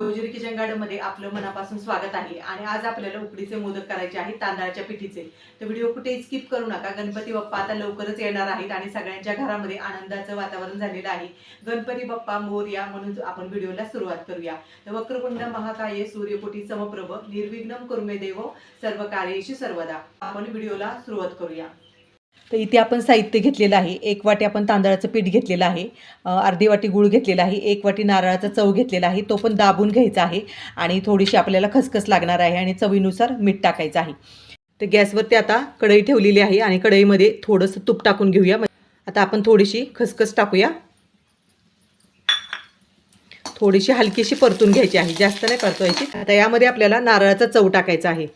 गोजुरी kitchen गार्डनमध्ये आपलं मनापासून स्वागत आहे. आणि आज आपल्याला उकडीचे मोदक करायचे आहेत तांदळाच्या पिठीचे. तर व्हिडिओ कुठे स्किप करू नका. गणपती बाप्पा आता लवकरच येणार आहेत आणि सगळ्यांच्या घरामध्ये आनंदाचं वातावरण झालेलं आहे. गणपती बाप्पा मोरया म्हणून आपण व्हिडिओला सुरुवात करूया. तर वक्रकुंड महाकाय सूर्यकोटी समप्रभ निर्विघ्नम कुर्मे देव सर्व कार्येशी सर्वदा. आपण व्हिडिओला सुरुवात करूया. तर इथे आपण साहित्य घेतलेलं आहे. एक वाटी आपण तांदळाचं पीठ घेतलेलं आहे. अर्धी वाटी गूळ घेतलेला आहे. एक वाटी नारळाचा चव घेतलेला आहे. तो पण दाबून घ्यायचा आहे आणि थोडीशी आपल्याला खसखस लागणार आहे आणि चवीनुसार मीठ टाकायचं आहे. तर गॅसवरती आता कढई ठेवलेली आहे आणि कढईमध्ये थोडंसं तूप टाकून घेऊया. आता आपण थोडीशी खसखस टाकूया. थोडीशी हलकीशी परतून घ्यायची आहे. जास्त नाही परतवायची. आता यामध्ये आपल्याला नारळाचा चव टाकायचा आहे.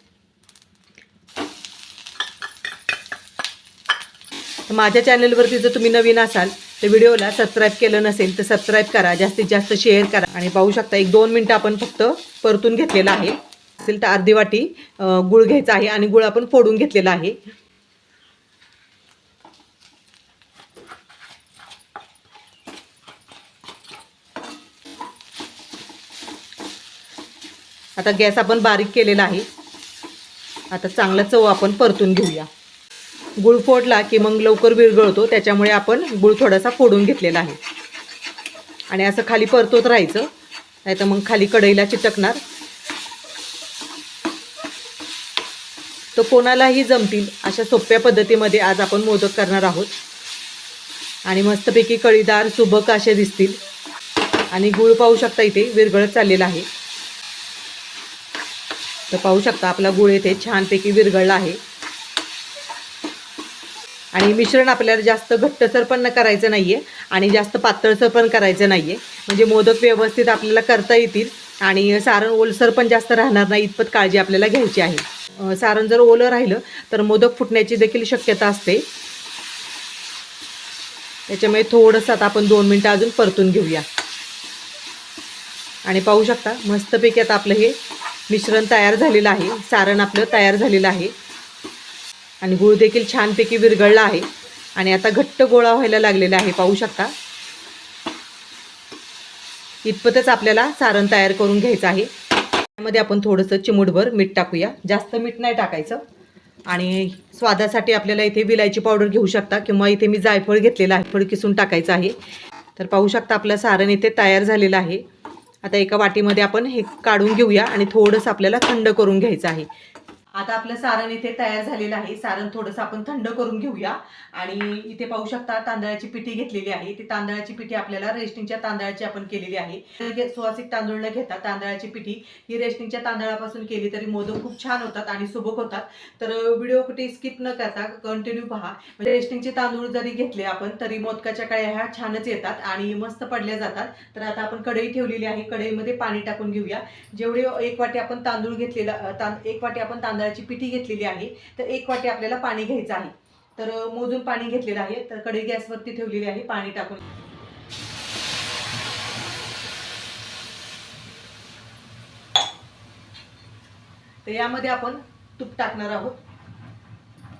माझ्या चॅनलवरती जर तुम्ही नवीन असाल तर व्हिडिओला सबस्क्राईब केलं नसेल तर सबस्क्राईब करा. जास्तीत जास्त शेअर करा. आणि पाहू शकता एक दोन मिनटं आपण फक्त परतून घेतलेलं आहे. असेल तर अर्धी वाटी गुळ घ्यायचा आहे आणि गुळ आपण फोडून घेतलेला आहे. आता गॅस आपण बारीक केलेला आहे. आता चांगला चव आपण परतून घेऊया. गुळ फोडला की मग लवकर विरघळतो त्याच्यामुळे आपण गुळ थोडासा फोडून घेतलेला आहे. आणि असं खाली परतोत राहायचं नाही तर मग खाली कढईला चिटकणार. तर कोणालाही जमतील अशा सोप्या पद्धतीमध्ये आज आपण मोदक करणार आहोत. आणि मस्तपैकी कळीदार सुबक असे दिसतील. आणि गुळ पाहू शकता इथे विरघळत चाललेला आहे. तर पाहू शकता आपला गुळ इथे छानपैकी विरघळला आहे. आणि मिश्रण आपल्याला जास्त घट्टसर पण करायचं नाही आहे आणि जास्त पातळसर पण करायचं नाही आहे म्हणजे मोदक व्यवस्थित आपल्याला करता येतील आणि सारण ओलसर पण जास्त राहणार नाही इतपत काळजी आपल्याला घ्यायची आहे. सारण जर ओलं राहिलं तर मोदक फुटण्याची देखील शक्यता असते. त्याच्यामुळे थोडंसं आता आपण दोन मिनटं अजून परतून घेऊया. आणि पाहू शकता मस्तपैकी आता आपलं हे मिश्रण तयार झालेलं आहे. सारण आपलं तयार झालेलं आहे. आणि गुळ देखील छानपैकी विरघळला आहे. आणि आता घट्ट गोळा व्हायला लागलेला आहे पाहू शकता. इतपतच आपल्याला सारण तयार करून घ्यायचं आहे. त्यामध्ये आपण थोडंसं चिमूटभर मीठ टाकूया. जास्त मीठ नाही टाकायचं. आणि स्वादासाठी आपल्याला इथे विलायची पावडर घेऊ शकता किंवा इथे मी जायफळ घेतलेलं आहे फळ किसून टाकायचं आहे. तर पाहू शकता आपलं सारण इथे तयार झालेलं आहे. आता एका वाटीमध्ये आपण हे काढून घेऊया आणि थोडंसं आपल्याला थंड करून घ्यायचं आहे. आता आपलं सारण इथे तयार झालेलं आहे. सारण थोडंसं आपण थंड करून घेऊया. आणि इथे पाहू शकता तांदळाची पिठी घेतलेली आहे. ती तांदळाची पिठी आपल्याला रेस्टिंगच्या तांदळाची आपण केलेली आहे. सुवासिक तांदूळ न घेता तांदळाची पिठी ही रेस्टिंगच्या तांदळापासून केली तरी मोदक खूप छान होतात आणि सुबक होतात. तर व्हिडिओ कुठे स्किप न करता कंटिन्यू पहा. म्हणजे रेस्टिंगचे तांदूळ जरी घेतले आपण तरी मोदकाच्या कळ्या ह्या छानच येतात आणि मस्त पडल्या जातात. तर आता आपण कढई ठेवलेली आहे. कढईमध्ये पाणी टाकून घेऊया. जेवढे एक वाटी आपण तांदूळ घेतलेला एक वाटी आपण तांदूळ तांदळाची पिठी घेतलेली आहे तर एक वाटी आपल्याला पाणी घ्यायचं आहे. तर मोजून पाणी घेतलेलं आहे तर कढई गॅसवरती ठेवलेली आहे पाणी टाकून. तर यामध्ये आपण तूप टाकणार आहोत.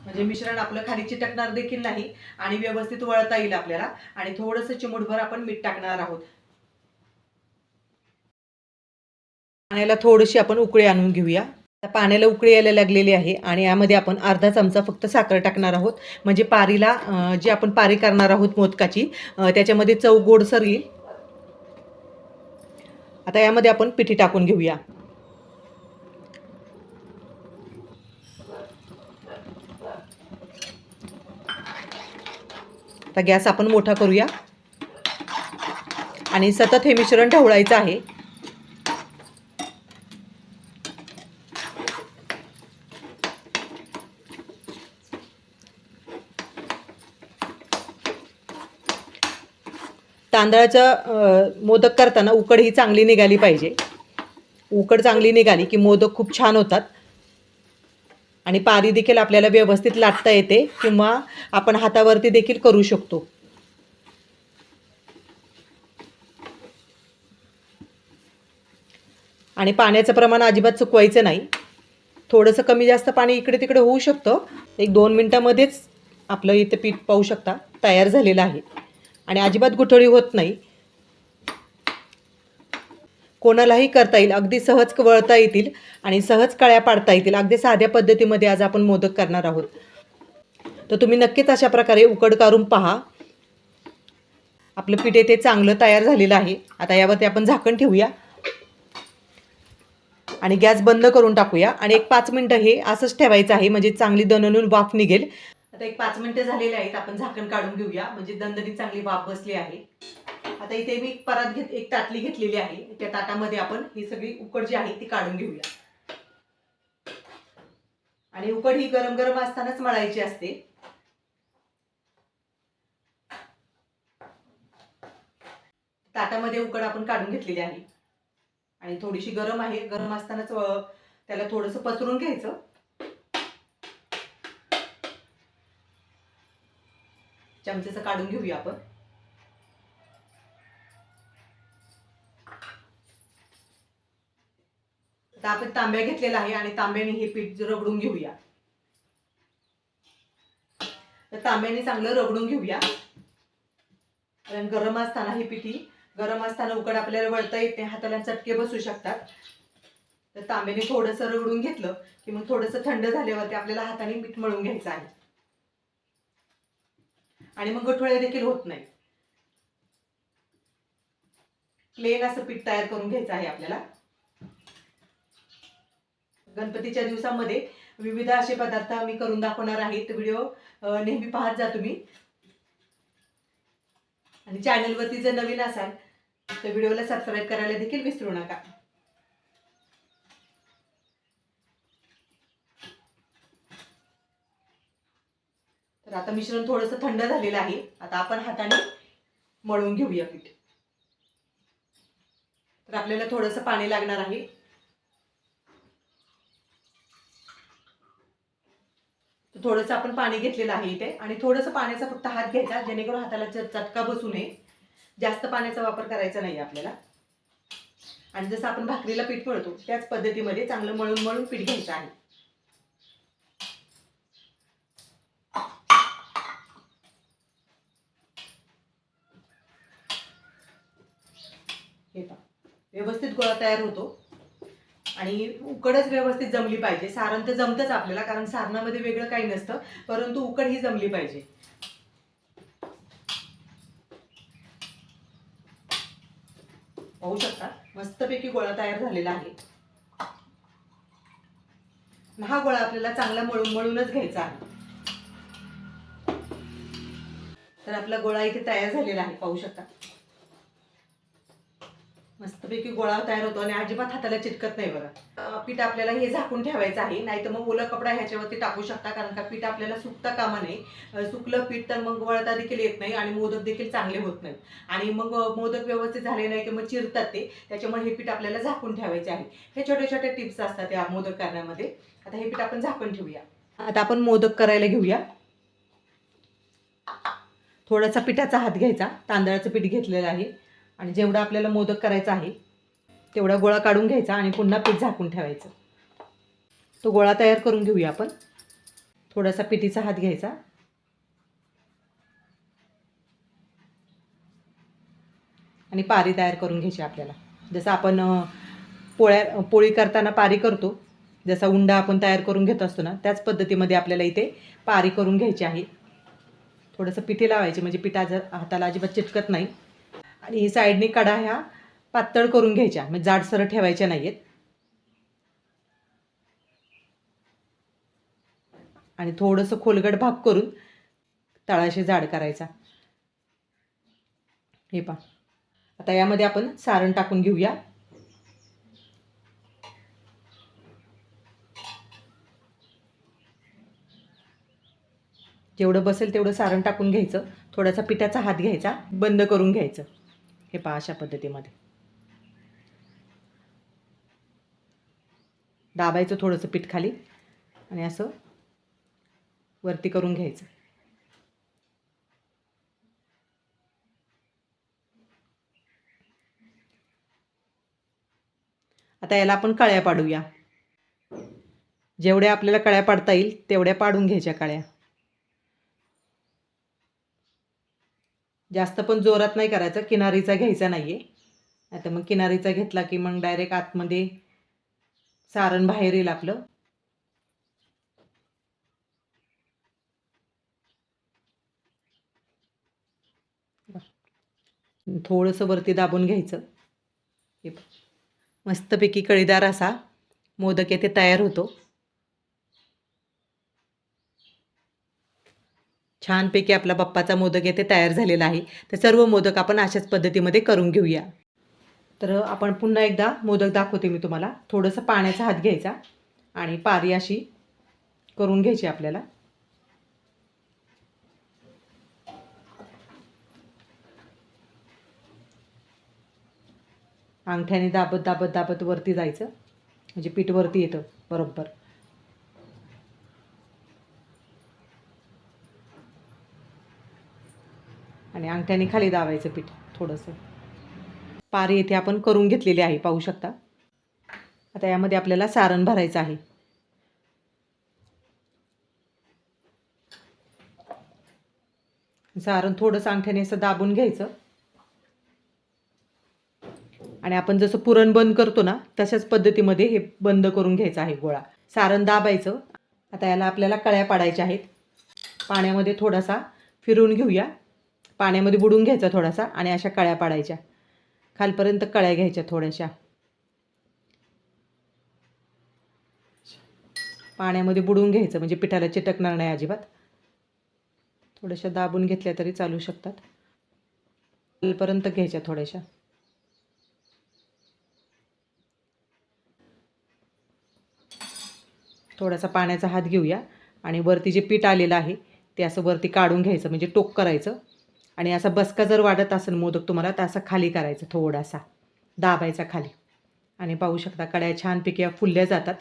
म्हणजे मिश्रण आपलं खाली चिटकणार देखील नाही आणि व्यवस्थित वळता येईल आपल्याला आणि थोडंसं चिमूटभर आपण मीठ टाकणार आहोत. पाण्याला थोडीशी आपण उकळी आणून घेऊया. पाण्याला उकळी यायला लागलेली आहे आणि यामध्ये आपण अर्धा चमचा फक्त साखर टाकणार आहोत. म्हणजे पारीला जी आपण पारी करणार आहोत मोदकाची त्याच्यामध्ये चव गोडसर येईल आता यामध्ये आपण पिठी टाकून घेऊया. आता गॅस आपण मोठा करूया. आणि सतत हे मिश्रण ढवळायचं आहे. तांदळाचं मोदक करताना उकड ही चांगली निघाली पाहिजे. उकड चांगली निघाली की मोदक खूप छान होतात. आणि पारी देखील आपल्याला व्यवस्थित लाटता येते किंवा आपण हातावरती देखील करू शकतो. आणि पाण्याचं प्रमाण अजिबात चुकवायचं नाही. थोडंसं कमी जास्त पाणी इकडे तिकडे होऊ शकतं. एक दोन मिनटामध्येच आपलं इथे पीठ पाहू शकता. तयार झालेलं आहे. आणि अजिबात गुठळी होत नाही. कोणालाही करता येईल. अगदी सहज वळता येतील आणि सहज कळ्या पाडता येतील. अगदी साध्या पद्धतीमध्ये आज आपण मोदक करणार आहोत. तर तुम्ही नक्कीच अशा प्रकारे उकड काढून पहा. आपलं पीठ येथे चांगलं तयार झालेलं आहे. आता यावरती आपण झाकण ठेवूया. आणि गॅस बंद करून टाकूया. आणि एक पाच मिनटं हे असंच ठेवायचं आहे. म्हणजे चांगली दणनून वाफ निघेल. आता एक पाच मिनटं झालेले आहेत आपण झाकण काढून घेऊया. म्हणजे दणदणीत चांगली वाफ बसली आहे. आता इथे मी परत घेत एक ताटली घेतलेली आहे. त्या ताटामध्ये आपण ही सगळी उकड जी आहे ती काढून घेऊया. आणि उकड ही गरम गरम असतानाच मळायची असते. ताटामध्ये उकड आपण काढून घेतलेली आहे. आणि थोडीशी गरम आहे. गरम असतानाच त्याला थोडंसं पसरून घ्यायचं. चमचेचं काढून घेऊया आपण. आता आपण तांब्या घेतलेला आहे आणि तांब्याने हे पीठ रगडून घेऊया. तर तांब्याने चांगलं रगडून घेऊया. कारण गरम असताना ही पिठी गरम असताना उकड आपल्याला वळता येत नाही हाताला चटके बसू शकतात. तर तांब्याने थोडंसं रगडून घेतलं की मग थोडंसं थंड झाल्यावरती आपल्याला हाताने मीठ मळून घ्यायचं आहे. आणि मग गठोळे देखील होत नाही. प्लेन असं पीठ तयार करून घ्यायचं आहे आपल्याला. गणपतीच्या दिवसामध्ये विविध असे पदार्थ आम्ही करून दाखवणार आहेत. व्हिडिओ नेहमी पाहत जा तुम्ही. आणि चॅनलवरती जर नवीन असाल तर व्हिडिओला सबस्क्राईब करायला देखील विसरू नका. तर आता मिश्रण थोडंसं थंड झालेलं आहे. आता आपण हाताने मळून घेऊया पीठ. तर आपल्याला थोडंसं पाणी लागणार आहे. तर थोडंसं आपण पाणी घेतलेलं आहे इथे. आणि थोडंसं पाण्याचा फक्त हात घ्यायचा जेणेकरून हाताला चटका बसू नये. जास्त पाण्याचा वापर करायचा नाही आपल्याला. आणि जसं आपण भाकरीला पीठ मळतो त्याच पद्धतीमध्ये चांगलं मळून मळून पीठ घ्यायचं आहे हे पहा व्यवस्थित गोळा तयार होतो. आणि उकडच व्यवस्थित जमली पाहिजे. सारण तर जमतच आपल्याला कारण सारणामध्ये वेगळं काही नसतं परंतु उकड ही जमली पाहिजे. पाहू शकता? मस्तपैकी गोळा तयार झालेला आहे. हा गोळा आपल्याला चांगला मळून मळूनच घ्यायचा आहे. तर आपला गोळा इथे तयार झालेला आहे. पाहू शकता? मस्तपैकी गोळा तयार होतो आणि अजिबात हाताला चिटकत नाही बघा पीठ आपल्याला हे झाकून ठेवायचं आहे नाही तर मग ओला कपडा ह्याच्यावरती टाकू शकता कारण का पीठ आपल्याला सुकता कामा नाही सुकलं पीठ तर मग वळता देखील येत नाही आणि मोदक देखील चांगले होत नाहीत. आणि मग मोदक व्यवस्थित झाले नाही की मग चिरतात ते त्याच्यामुळे हे पीठ आपल्याला झाकून ठेवायचे आहे. हे छोटे छोटे टिप्स असतात या मोदक करण्यामध्ये. आता हे पीठ आपण झाकून ठेवूया. आता आपण मोदक करायला घेऊया. थोडासा पिठाचा हात घ्यायचा तांदळाचं पीठ घेतलेलं आहे. आणि जेवढा आपल्याला मोदक करायचा आहे तेवढा गोळा काढून घ्यायचा आणि पुन्हा पीठ झाकून ठेवायचं. तो गोळा तयार करून घेऊया आपण. थोडासा पिठीचा हात घ्यायचा. आणि पारी तयार करून घ्यायची आपल्याला. जसं आपण पोळ्या पोळी करताना पारी करतो जसा उंडा आपण तयार करून घेत असतो ना त्याच पद्धतीमध्ये आपल्याला इथे पारी करून घ्यायची आहे. थोडंसं पिठी लावायची म्हणजे पिठा जर हाताला अजिबात चिटकत नाही आणि साईडने कडा ह्या पातळ करून घ्यायच्या म्हणजे जाडसर ठेवायच्या नाही आहेत आणि थोडंसं खोलगट भाग करून तळाशी जाड करायचा. हे पा आता यामध्ये आपण सारण टाकून घेऊया. जेवढं बसेल तेवढं सारण टाकून घ्यायचं. थोडासा पिठाचा हात घ्यायचा बंद करून घ्यायचं. हे पहा अशा पद्धतीमध्ये. दाबायचं थोडंसं पीठ खाली आणि असं वरती करून घ्यायचं. आता याला आपण कळ्या पाडूया. जेवढ्या आपल्याला कळ्या पाडता येईल तेवढ्या पाडून घ्यायच्या कळ्या. जास्त पण जोरात नाही करायचं किनारीचा घ्यायचा नाही आहे आता मग किनारीचा घेतला की मग डायरेक्ट आतमध्ये सारण बाहेर येईल आपलं. थोडंसं वरती दाबून घ्यायचं. हे मस्तपैकी कळीदार असा मोदक येथे तयार होतो. छानपैकी आपला बाप्पाचा मोदक येथे तयार झालेला आहे. तर सर्व मोदक आपण अशाच पद्धतीमध्ये करून घेऊया. तर आपण पुन्हा एकदा मोदक दाखवते मी तुम्हाला. थोडंसं पाण्याचा हात घ्यायचा आणि पारी अशी करून घ्यायची आपल्याला. अंगठ्याने दाबत दाबत दाबत वरती जायचं. म्हणजे पीठ वरती येतं. बरोबर. आणि अंगठ्याने खाली दाबायचं पीठ थोडंसं. पारी येथे आपण करून घेतलेली आहे पाहू शकता. आता यामध्ये आपल्याला सारण भरायचं आहे. सारण थोडंसं अंगठ्याने असं दाबून घ्यायचं. आणि आपण जसं पुरण बंद करतो ना तशाच पद्धतीमध्ये हे बंद करून घ्यायचं आहे गोळा. सारण दाबायचं. आता याला आपल्याला कळ्या पाडायच्या आहेत. पाण्यामध्ये थोडासा फिरून घेऊया. पाण्यामध्ये बुडून घ्यायचा थोडासा आणि अशा कळ्या पाडायच्या. खालपर्यंत कळ्या घ्यायच्या थोड्याशा. पाण्यामध्ये बुडून घ्यायचं म्हणजे पिठाला चिटकणार नाही अजिबात. थोड्याशा दाबून घेतल्या तरी चालू शकतात. खालपर्यंत घ्यायच्या थोड्याशा. थोडासा पाण्याचा हात घेऊया आणि वरती जे पीठ आलेलं आहे ते असं वरती काढून घ्यायचं म्हणजे टोक करायचं. आणि असा बसका जर वाढत असेल मोदक तुम्हाला तर असा खाली करायचा थोडासा. दाबायचा खाली. आणि पाहू शकता कड्या छानपैकी फुलल्या जातात.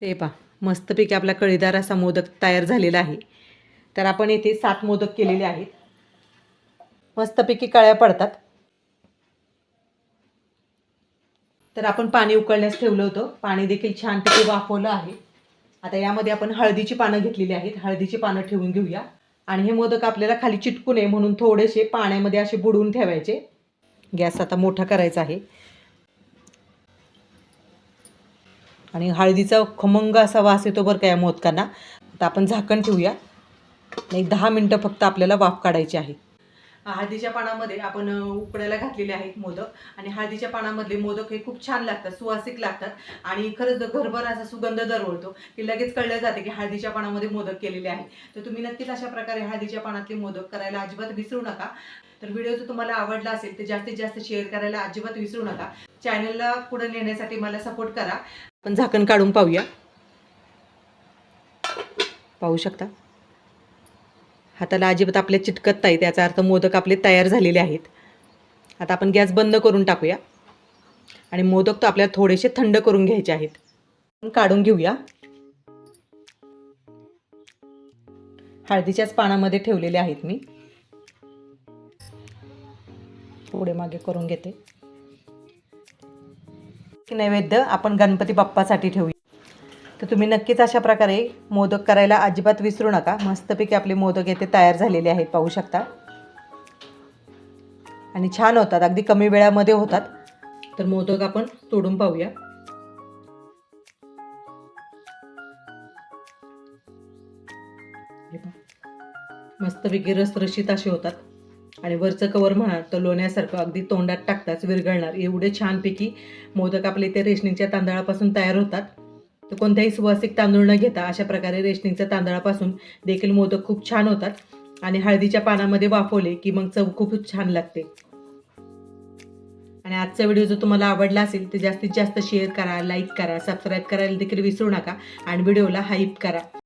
ते पा मस्तपैकी आपला कळीदार असा मोदक तयार झालेला आहे. तर आपण येथे सात मोदक केलेले आहेत. मस्तपैकी कळ्या पडतात. तर आपण पाणी उकळण्यास ठेवलं होतं. पाणी देखील छानपैकी वाफवलं आहे. आता यामध्ये आपण हळदीची पानं घेतलेली आहेत. हळदीची पानं ठेवून घेऊया. आणि हे मोदक आपल्याला खाली चिटकू नये म्हणून थोडेसे पाण्यामध्ये असे बुडवून ठेवायचे. गॅस आता मोठा करायचा आहे. आणि हळदीचा खमंग असा वास येतो बरं का या मोदकांना. आता आपण झाकण ठेवूया. आणि एक दहा मिनटं फक्त आपल्याला वाफ काढायची आहे. हळदीच्या पानामध्ये आपण उकडायला घातलेले आहेत मोदक. आणि हळदीच्या पानामधले मोदक हे खूप छान लागतात सुवासिक लागतात. आणि खरंच घरभर असा सुगंध दरवळतो की लगेच कळलं जाते की हळदीच्या पानामध्ये मोदक केलेले आहे तर तुम्ही नक्कीच अशा प्रकारे हळदीच्या पानातले मोदक करायला अजिबात विसरू नका. तर व्हिडिओ जर तुम्हाला आवडला असेल तर जास्तीत जास्त शेअर करायला अजिबात विसरू नका. चॅनलला पुढे नेण्यासाठी मला सपोर्ट करा. आपण झाकण काढून पाहूया. पाहू शकता? हाताला अजिबात आपल्या चिटकत नाही त्याचा अर्थ मोदक आपले तयार झालेले आहेत. आता आपण गॅस बंद करून टाकूया. आणि मोदक तर आपल्याला थोडेसे थंड करून घ्यायचे आहेत. काढून घेऊया. हळदीच्याच पानामध्ये ठेवलेले आहेत मी. थोडे मागे करून घेते. नैवेद्य आपण गणपती बाप्पासाठी ठेवूया. तर तुम्ही नक्कीच अशा प्रकारे मोदक करायला अजिबात विसरू नका. मस्तपैकी आपले मोदक येथे तयार झालेले आहेत पाहू शकता. आणि छान होतात अगदी कमी वेळामध्ये होतात. तर मोदक आपण तोडून पाहूया. मस्तपैकी रसरशीत असे होतात. आणि वरचं कवर म्हणाल तर लोण्यासारखं अगदी तोंडात टाकताच विरघळणार. एवढे छानपैकी मोदक आपले इथे रेशनिंगच्या तांदळापासून तयार होतात. कोणत्याही सुवासिक तांदूळ न घेता अशा प्रकारे रेशनिंगच्या तांदळापासून देखील मोदक खूप छान होतात. आणि हळदीच्या पानामध्ये वाफवले की मग चव खूप छान लागते. आणि आजचा व्हिडिओ जो तुम्हाला आवडला असेल तर जास्तीत जास्त शेअर करा लाईक करा सबस्क्राईब करायला देखील विसरू नका. आणि व्हिडिओला हाईप करा.